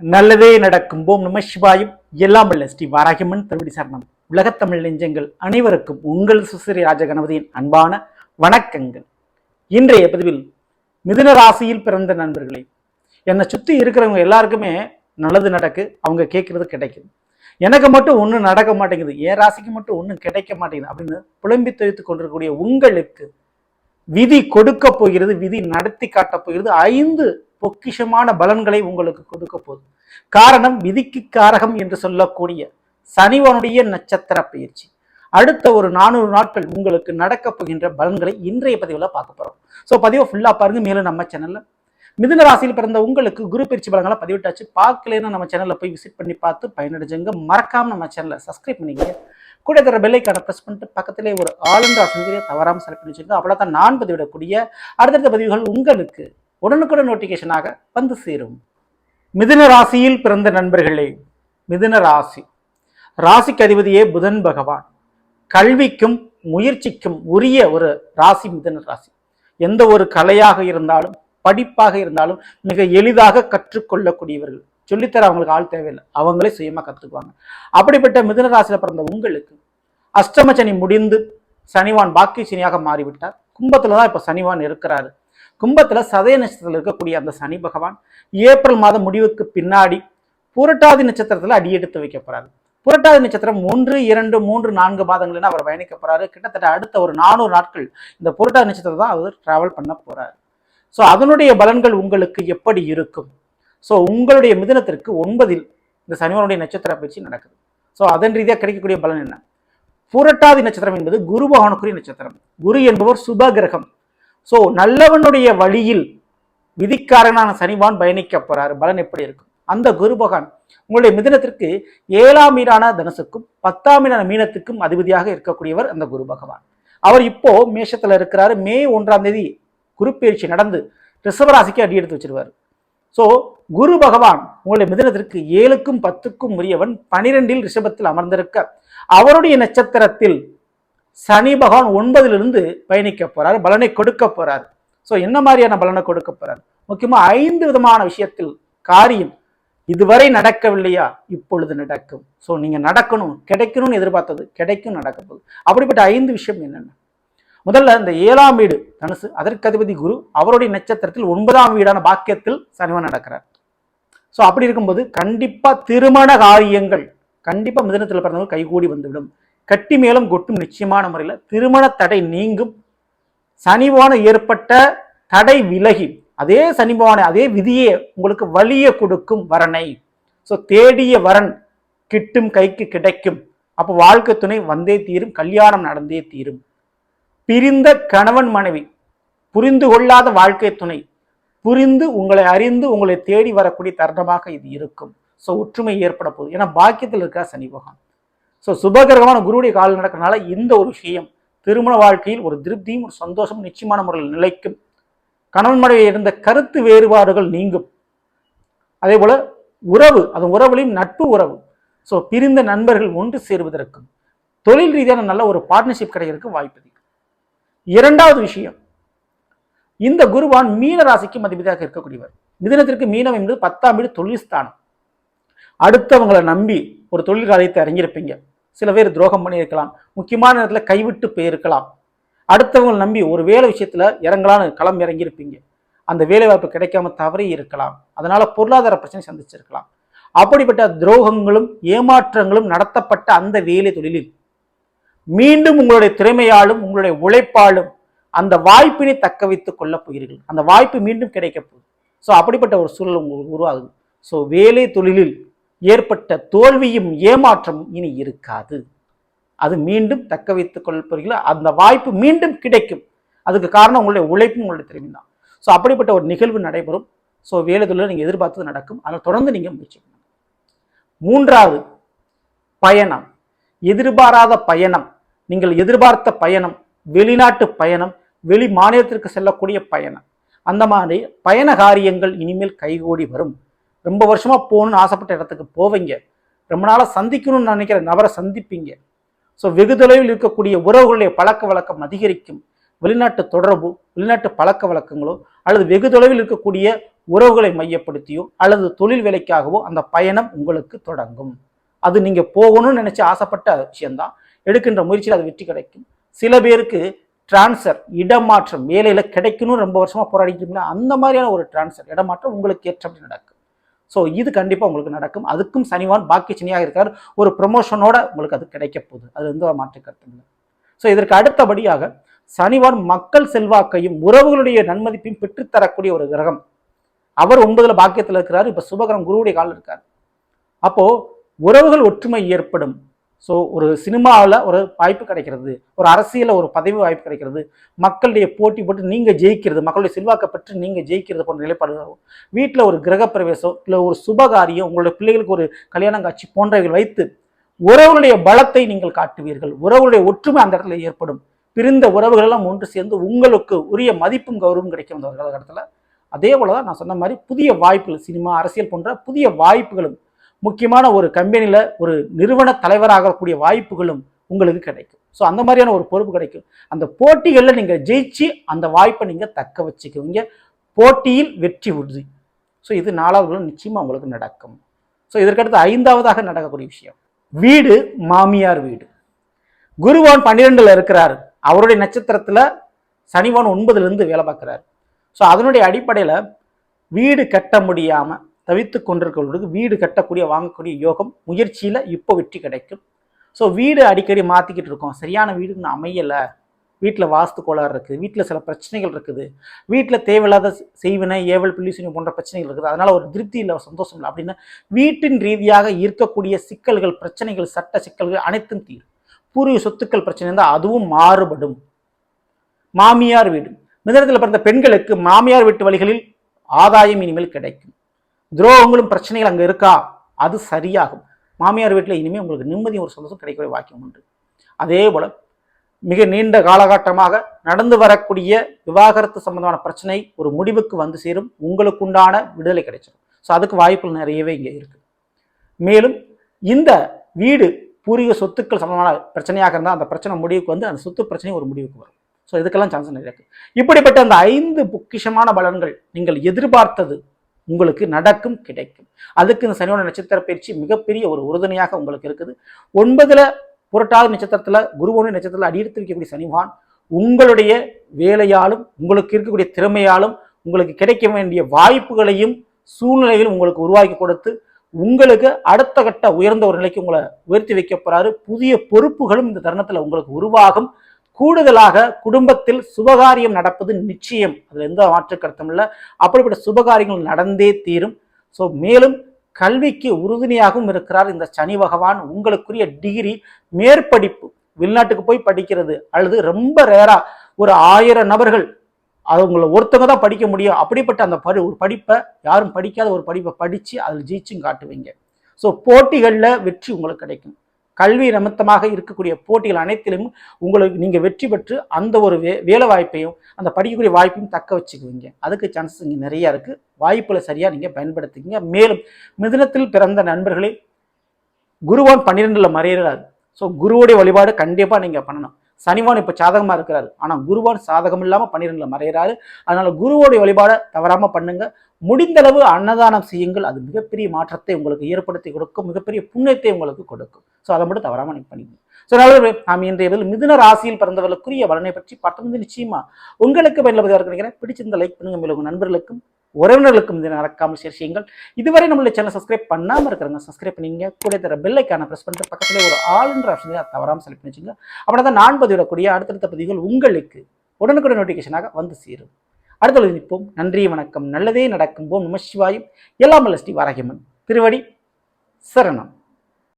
நல்லதே நடக்கும். ஓம் நம சிவாயும். எல்லாம் வல்ல ஸ்ரீ வாராகிமன் திருவடி சரணம். உலகத்தமிழ் நெஞ்சங்கள் அனைவருக்கும் உங்கள் சுசிறி ராஜகணபதியின் அன்பான வணக்கங்கள். இன்றைய பதிவில் மிதுன ராசியில் பிறந்த நண்பர்களே என்னை சுற்றி இருக்கிறவங்க எல்லாருக்குமே நல்லது நடக்கு அவங்க கேட்கறது கிடைக்குது எனக்கு மட்டும் ஒன்றும் நடக்க மாட்டேங்குது என் ராசிக்கு மட்டும் ஒன்றும் கிடைக்க மாட்டேங்குது அப்படின்னு புலம்பி தெரிவித்து கொண்டிருக்கக்கூடிய உங்களுக்கு விதி கொடுக்க போகிறது விதி நடத்தி காட்டப் போகிறது ஐந்து பொக்கிஷமான பலன்களை உங்களுக்கு கொடுக்க போகுது. காரணம் விதிக்கு காரகம் என்று சொல்லக்கூடிய சனிவனுடைய நட்சத்திர பயிற்சி. அடுத்த ஒரு நானூறு நாட்கள் உங்களுக்கு நடக்க போகின்ற பலன்களை இன்றைய பதிவில் பார்க்க போகிறோம் ஸோ பதிவை ஃபுல்லாக பாருங்க மேலும் நம்ம சேனலில் மிதுன ராசியில் பிறந்த உங்களுக்கு குரு பயிற்சி பலங்களை பதிவிட்டாச்சு. பார்க்கலன்னா நம்ம சேனலில் போய் விசிட் பண்ணி பார்த்து பயனடைஞ்சுங்க. மறக்காமல் நம்ம சேனலை சப்ஸ்கிரைப் பண்ணிக்கங்க. கூட இருக்கிற பெல்லைக்கான ப்ரெஸ் பண்ணிட்டு பக்கத்திலே ஒரு ஆளுன்ற ஆசனத்திலே தவறாமல் செலக்ட் பண்ணி வச்சுருங்க. அவ்வளோ தான் நான் பதிவிடக்கூடிய. அடுத்தடுத்த பதிவுகள் உங்களுக்கு உடனுக்குடன் நோட்டிஃபிகேஷனாக வந்து சேரும். மிதுன ராசியில் பிறந்த நண்பர்களே மிதுன ராசி. ராசிக்கு அதிபதியே புதன் பகவான். கல்விக்கும் முயற்சிக்கும் உரிய ஒரு ராசி மிதுன ராசி. எந்த ஒரு கலையாக இருந்தாலும் படிப்பாக இருந்தாலும் மிக எளிதாக கற்றுக்கொள்ளக்கூடியவர்கள். சொல்லித்தர அவங்களுக்கு ஆள் தேவையில்லை. அவங்களே சுயமாக கற்றுக்குவாங்க அப்படிப்பட்ட மிதுன ராசியில் பிறந்த உங்களுக்கு அஷ்டம சனி முடிந்து சனிவான் பாக்கி சனியாக மாறிவிட்டார். கும்பத்துல தான் இப்போ சனிவான் இருக்கிறாரு. கும்பத்தில் சதய நட்சத்திரத்தில் இருக்கக்கூடிய அந்த சனி பகவான் ஏப்ரல் மாதம் முடிவுக்கு பின்னாடி புரட்டாதி நட்சத்திரத்தில் அடியெடுத்து வைக்க போறாரு. புரட்டாதி நட்சத்திரம் ஒன்று இரண்டு மூன்று நான்கு மாதங்கள்னு அவர் பயணிக்க போறாரு. கிட்டத்தட்ட அடுத்த ஒரு நானூறு நாட்கள் இந்த புரட்டாதி நட்சத்திரம் தான் அவர் டிராவல் பண்ண போறாரு. ஸோ அதனுடைய பலன்கள் உங்களுக்கு எப்படி இருக்கும்? ஸோ உங்களுடைய மிதுனத்திற்கு ஒன்பதில் இந்த சனிவனுடைய நட்சத்திர பயிற்சி நடக்குது. ஸோ அதன் ரீதியாக கிடைக்கக்கூடிய பலன் என்ன? புரட்டாதி நட்சத்திரம் என்பது குரு பகவானுக்குரிய நட்சத்திரம். குரு என்பவர் சுப கிரகம். ஸோ நல்லவனுடைய வழியில் விதிக்காரனான சனிவான் பயணிக்க போறாரு. பலன் எப்படி இருக்கும்? அந்த குரு பகவான் உங்களுடைய மிதனத்திற்கு ஏழாம் மீனான தனுசுக்கும் பத்தாம் மீனான மீனத்துக்கும் அதிபதியாக இருக்கக்கூடியவர் அந்த குரு பகவான். அவர் இப்போ மேஷத்துல இருக்கிறாரு. மே ஒன்றாம் தேதி குருப்பெயர்ச்சி நடந்து ரிஷபராசிக்கு அடி எடுத்து வச்சிருவார். ஸோ குரு பகவான் உங்களுடைய மிதனத்திற்கு ஏழுக்கும் பத்துக்கும் உரியவன் பனிரெண்டில் ரிஷபத்தில் அமர்ந்திருக்க அவருடைய நட்சத்திரத்தில் சனி பகவான் ஒன்பதிலிருந்து பயணிக்க போறார் பலனை கொடுக்க போறார். ஸோ என்ன மாதிரியான பலனை கொடுக்க போறார்? முக்கியமா ஐந்து விதமான விஷயத்தில் காரியம் இதுவரை நடக்கவில்லையா? இப்பொழுது நடக்கும். ஸோ நீங்க நடக்கணும் கிடைக்கணும்னு எதிர்பார்த்தது கிடைக்கும் நடக்க போகுது. அப்படிப்பட்ட ஐந்து விஷயம் என்னென்ன? முதல்ல இந்த ஏழாம் வீடு தனுசு அதற்கு அதிபதி குரு அவருடைய நட்சத்திரத்தில் ஒன்பதாம் வீடான பாக்கியத்தில் சனிவன் நடக்கிறார். ஸோ அப்படி இருக்கும்போது கண்டிப்பா திருமண காரியங்கள் கண்டிப்பா மிதனத்தில் பிறந்தவங்க கைகூடி வந்துவிடும். கட்டி மேலும் கொட்டும் நிச்சயமான முறையில் திருமண தடை நீங்கும். சனிவான ஏற்பட்ட தடை விலகி அதே சனிபவானை அதே விதியே உங்களுக்கு வலிய கொடுக்கும் வரனை. ஸோ தேடிய வரன் கிட்டும் கைக்கு கிடைக்கும். அப்போ வாழ்க்கை துணை வந்தே தீரும் கல்யாணம் நடந்தே தீரும். பிரிந்த கணவன் மனைவி புரிந்து கொள்ளாத வாழ்க்கை துணை புரிந்து உங்களை அறிந்து உங்களை தேடி வரக்கூடிய தருணமாக இது இருக்கும். ஸோ ஒற்றுமை ஏற்பட போகுது. ஏன்னா பாக்கியத்தில் இருக்கா சனி பகவான். ஸோ சுபகிரகமான குருவுடைய காலம் நடக்கிறனால இந்த ஒரு விஷயம் திருமண வாழ்க்கையில் ஒரு திருப்தியும் ஒரு சந்தோஷமும் நிச்சயமான முறையில் நிலைக்கும். கணவன் மனைவி இருந்த கருத்து வேறுபாடுகள் நீங்கும். அதே போல உறவு அது உறவுலையும் நட்பு உறவு. ஸோ பிரிந்த நண்பர்கள் ஒன்று சேருவதற்கும் தொழில் ரீதியான நல்ல ஒரு பார்ட்னர்ஷிப் கிடைக்கிறதுக்கு வாய்ப்பு இரண்டாவது விஷயம் இந்த குருவான் மீன ராசிக்கு மதிப்பீடாக இருக்கக்கூடியவர். மிதனத்திற்கு மீனம் என்பது பத்தாம் வீடு தொழில் ஸ்தானம். அடுத்தவங்களை நம்பி ஒரு தொழில் காரியத்தை அறிஞ்சிருப்பீங்க சில பேர் துரோகம் பண்ணியிருக்கலாம். முக்கியமான நேரத்தில் கைவிட்டு போயிருக்கலாம். அடுத்தவங்களை நம்பி ஒரு வேலை விஷயத்தில் இறங்கலான்னு களம் இறங்கியிருப்பீங்க. அந்த வேலைவாய்ப்பு கிடைக்காம தவறி இருக்கலாம். அதனால பொருளாதார பிரச்சனை சந்திச்சிருக்கலாம். அப்படிப்பட்ட துரோகங்களும் ஏமாற்றங்களும் நடத்தப்பட்ட அந்த வேலை தொழிலில் மீண்டும் உங்களுடைய திறமையாலும் உங்களுடைய உழைப்பாலும் அந்த வாய்ப்பினை தக்க வைத்துக் கொள்ளப் போகிறீர்கள். அந்த வாய்ப்பு மீண்டும் கிடைக்க போகுது. ஸோ அப்படிப்பட்ட ஒரு சூழல் உங்களுக்கு உருவாகுது. ஸோ வேலை தொழிலில் ஏற்பட்ட தோல்வியும் ஏமாற்றமும் இனி இருக்காது. அது மீண்டும் தக்க வைத்துக் கொள்ள அந்த வாய்ப்பு மீண்டும் கிடைக்கும். அதுக்கு காரணம் உங்களுடைய உழைப்பும் உங்களுடைய திறமை தான். ஸோ அப்படிப்பட்ட ஒரு நிகழ்வு நடைபெறும். ஸோ வேலை நீங்கள் எதிர்பார்த்தது நடக்கும். அதை தொடர்ந்து நீங்கள் முயற்சி பண்ணுங்க. மூன்றாவது பயணம். எதிர்பாராத பயணம். நீங்கள் எதிர்பார்த்த பயணம் வெளிநாட்டு பயணம் வெளி மாநிலத்திற்கு செல்லக்கூடிய பயணம். அந்த மாதிரி பயண காரியங்கள் இனிமேல் கைகூடி வரும். ரொம்ப வருஷமாக போகணும்னு ஆசைப்பட்ட இடத்துக்கு போவீங்க. ரொம்ப நாளாக சந்திக்கணும்னு நினைக்கிற நபரை சந்திப்பீங்க. ஸோ வெகு தொலைவில் இருக்கக்கூடிய உறவுகளுடைய பழக்க வழக்கம் அதிகரிக்கும். வெளிநாட்டு தொடர்பு வெளிநாட்டு பழக்க வழக்கங்களோ அல்லது வெகு தொலைவில் இருக்கக்கூடிய உறவுகளை மையப்படுத்தியோ அல்லது தொழில் வேலைக்காகவோ அந்த பயணம் உங்களுக்கு தொடங்கும். அது நீங்கள் போகணும்னு நினச்சி ஆசைப்பட்ட விஷயம்தான். எடுக்கின்ற முயற்சியில் அது வெற்றி கிடைக்கும். சில பேருக்கு டிரான்ஸ்ஃபர் இடமாற்றம் வேலையில் கிடைக்கணும் ரொம்ப வருஷமாக போராடிக்கிறீங்களா அந்த மாதிரியான ஒரு டிரான்ஸ்ஃபர் இடமாற்றம் உங்களுக்கு ஏற்றபடி நடக்கும். ஸோ இது கண்டிப்பாக உங்களுக்கு நடக்கும். அதுக்கும் சனிவான் பாக்கி சனியாக இருக்கார். ஒரு ப்ரொமோஷனோட உங்களுக்கு அது கிடைக்க போகுது. அது எந்த மாற்று கருத்து இல்லை. ஸோ இதற்கு அடுத்தபடியாக சனிவான் மக்கள் செல்வாக்கையும் உறவுகளுடைய நன்மதிப்பையும் பெற்றுத்தரக்கூடிய ஒரு கிரகம். அவர் ஒன்பதுல பாக்கியத்தில் இருக்கிறார். இப்போ சுபகரம் குருவுடைய காலில் இருக்கார். அப்போ உறவுகள் ஒற்றுமை ஏற்படும். ஸோ ஒரு சினிமாவில் ஒரு வாய்ப்பு கிடைக்கிறது. ஒரு அரசியலில் ஒரு பதவி வாய்ப்பு கிடைக்கிறது. மக்களுடைய போட்டி போட்டு நீங்கள் ஜெயிக்கிறது மக்களுடைய செல்வாக்கை பெற்று நீங்கள் ஜெயிக்கிறது போன்ற நிலைப்பாடு வீட்டில் ஒரு கிரகப்பிரவேசம் இல்லை ஒரு சுபகாரியம் உங்களுடைய பிள்ளைகளுக்கு ஒரு கல்யாணம் காட்சி போன்றவைகள் வைத்து உறவுகளுடைய பலத்தை நீங்கள் காட்டுவீர்கள். உறவுகளுடைய ஒற்றுமை அந்த இடத்துல ஏற்படும். பிரிந்த உறவுகளெல்லாம் ஒன்று சேர்ந்து உங்களுக்கு உரிய மதிப்பும் கௌரவம் கிடைக்கும் அந்த காலகட்டத்தில். அதே போல தான் நான் சொன்ன மாதிரி புதிய வாய்ப்புகள் சினிமா அரசியல் போன்ற புதிய வாய்ப்புகளும் முக்கியமான ஒரு கம்பெனியில் ஒரு நிறுவன தலைவராகக்கூடிய வாய்ப்புகளும் உங்களுக்கு கிடைக்கும். ஸோ அந்த மாதிரியான ஒரு பொறுப்பு கிடைக்கும். அந்த போட்டிகளில் நீங்கள் ஜெயிச்சு அந்த வாய்ப்பை நீங்கள் தக்க வச்சுக்குவீங்க. போட்டியில் வெற்றி உறுதி. ஸோ இது நாலாவது நிச்சயமாக உங்களுக்கு நடக்கும். ஸோ இதற்கடுத்து ஐந்தாவதாக நடக்கக்கூடிய விஷயம். வீடு மாமியார் வீடு. குருவான் பன்னிரெண்டுல இருக்கிறார். அவருடைய நட்சத்திரத்தில் சனிவான் ஒன்பதுலேருந்து வேலை பார்க்குறாரு. ஸோ அதனுடைய அடிப்படையில் வீடு கட்ட முடியாமல் தவித்து கொண்டிருக்கிறவர்களுக்கு வீடு கட்டக்கூடிய வாங்கக்கூடிய யோகம் முயற்சியில் இப்போ வெற்றி கிடைக்கும். ஸோ வீடு அடிக்கடி மாற்றிக்கிட்டு இருக்கோம். சரியான வீடு இன்னும் அமையலை. வீட்டில் வாஸ்து கோளாறு இருக்குது. வீட்டில் சில பிரச்சனைகள் இருக்குது. வீட்டில் தேவையில்லாத செய்வினை ஏவல் பிள்ளிசுனி போன்ற பிரச்சனைகள் இருக்குது. அதனால் ஒரு திருப்தி இல்லை சந்தோஷம் இல்லை அப்படின்னு வீட்டின் ரீதியாக இருக்கக்கூடிய சிக்கல்கள் பிரச்சனைகள் சட்ட சிக்கல்கள் அனைத்தும் தீரும். பூர்வீக சொத்துக்கள் பிரச்சனை இருந்தால் அதுவும் மாறுபடும். மாமியார் வீடு. மிதனத்தில் பிறந்த பெண்களுக்கு மாமியார் வீட்டு வழிகளில் ஆதாயம் இனிமேல் கிடைக்கும். துரோகங்களும் பிரச்சனைகள் அங்கே இருக்கா? அது சரியாகும். மாமியார் வீட்டில் இனிமேல் உங்களுக்கு நிம்மதி ஒரு சந்தோஷம் கிடைக்கக்கூடிய வாக்கியம் உண்டு. அதே போல் மிக நீண்ட காலகட்டமாக நடந்து வரக்கூடிய விவாகரத்து சம்பந்தமான பிரச்சனை ஒரு முடிவுக்கு வந்து சேரும். உங்களுக்குண்டான விடுதலை கிடைச்சிடும் ஸோ அதுக்கு வாய்ப்புகள் நிறையவே இங்கே இருக்குது மேலும் இந்த வீடு பூர்வீக சொத்துக்கள் சம்பந்தமான பிரச்சனையாக இருந்தால் அந்த பிரச்சனை முடிவுக்கு வந்து அந்த சொத்து பிரச்சனை ஒரு முடிவுக்கு வரும். ஸோ இதுக்கெல்லாம் சான்ஸ் நிறைய இருக்குது இப்படிப்பட்ட அந்த ஐந்து பொக்கிஷமான பலன்கள் நீங்கள் எதிர்பார்த்தது உங்களுக்கு நடக்கும் கிடைக்கும். அதுக்கு இந்த சனியோட நட்சத்திர பயிற்சி மிகப்பெரிய ஒரு உறுதுணையாக உங்களுக்கு இருக்குது. ஒன்பதுல புரட்டாதி நட்சத்திரத்தில் குருவோனி நட்சத்திரத்தில் அடியெடுத்து வைக்கக்கூடிய சனிவான் உங்களுடைய வேலையாலும் உங்களுக்கு இருக்கக்கூடிய திறமையாலும் உங்களுக்கு கிடைக்க வேண்டிய வாய்ப்புகளையும் சூழ்நிலைகளும் உங்களுக்கு உருவாக்கி கொடுத்து உங்களுக்கு அடுத்த கட்ட உயர்ந்த ஒரு நிலைக்கு உங்களை உயர்த்தி வைக்க போறாரு. புதிய பொறுப்புகளும் இந்த தருணத்தில் உங்களுக்கு உருவாகும். கூடுதலாக குடும்பத்தில் சுபகாரியம் நடப்பது நிச்சயம். அதில் எந்த மாற்று கருத்தும் இல்லை. அப்படிப்பட்ட சுபகாரியங்கள் நடந்தே தீரும். ஸோ மேலும் கல்விக்கு உறுதுணையாகவும் இருக்கிறார் இந்த சனி பகவான். உங்களுக்குரிய டிகிரி மேற்படிப்பு வெளிநாட்டுக்கு போய் படிக்கிறது அல்லது ரொம்ப ரேரா ஒரு ஆயிரம் நபர்கள் அது உங்களை ஒருத்தவங்க தான் படிக்க முடியும். அப்படிப்பட்ட அந்த படி ஒரு படிப்பை யாரும் படிக்காத ஒரு படிப்பை படித்து அதில் ஜெயிச்சும் காட்டுவீங்க. ஸோ போட்டிகளில் வெற்றி உங்களுக்கு கிடைக்கும். கல்வி நிமித்தமாக இருக்கக்கூடிய போட்டிகள் அனைத்திலும் உங்களுக்கு நீங்கள் வெற்றி பெற்று அந்த ஒரு வே வேலை வாய்ப்பையும் அந்த படிக்கக்கூடிய வாய்ப்பையும் தக்க வச்சுக்குவீங்க. அதுக்கு சான்சஸ் இங்கே நிறையா இருக்குது வாய்ப்புகளை சரியாக நீங்கள் பயன்படுத்திக்கிங்க. மேலும் மிதினத்தில் பிறந்த நண்பர்களே குருவான் பன்னிரெண்டில் மறையிறார் ஸோ குருவுடைய வழிபாடு கண்டிப்பாக நீங்கள் பண்ணணும். சனிவான் இப்போ சாதகமாக இருக்கிறாரு. ஆனால் குருவான் சாதகம் இல்லாமல் பன்னிரெண்டில் மறையிறாரு. அதனால் குருவோடைய வழிபாடை தவறாமல் பண்ணுங்க. முடிந்தளவு அன்னதானம் செய்யுங்கள். அது மிகப்பெரிய மாற்றத்தை உங்களுக்கு ஏற்படுத்தி கொடுக்கும். மிகப்பெரிய புண்ணியத்தை உங்களுக்கு கொடுக்கும். ஸோ அதை மட்டும் தவறாமல் நீங்கள் பண்ணிக்கணும் ஸோ நல்லது நாம் இன்றைய இதில் மிதுன ராசியில் பிறந்தவர்களுக்குரிய பலனை பற்றி பார்த்தது நிச்சயமா உங்களுக்கு பயனுள்ளதாக இருக்கு நினைக்கிறேன். பிடிச்சிருந்த லைக் பண்ணுங்க. மேலும் உங்கள் நண்பர்களுக்கும் உறவினர்களுக்கும் இதை நடக்காமல் ஷேர் செய்யுங்கள். இதுவரை நம்மளுடைய சேனல் சப்ஸ்கிரைப் பண்ணாமல் இருக்கிறவங்க சப்ஸ்கிரைப் பண்ணிங்க கூட தர பெல்லைக்கான ப்ரெஸ் பண்ணிட்டு பக்கத்தில் ஒரு ஆளுன்ற ஆப்ஷன் தவறாமல் செலக்ட் பண்ணி வச்சுங்க அப்படின்னா தான் நான் பதிவிடக்கூடிய அடுத்தடுத்த பதிவுகள் உங்களுக்கு உடனுக்குடன் நோட்டிஃபிகேஷனாக வந்து சேரும். அடுத்த நிற்போம் நன்றி வணக்கம். நல்லதே நடக்கும். போம் நம சிவாயும். எல்லாம் வல்ல ஸ்ரீ வாராகியம்மன் திருவடி சரணம்.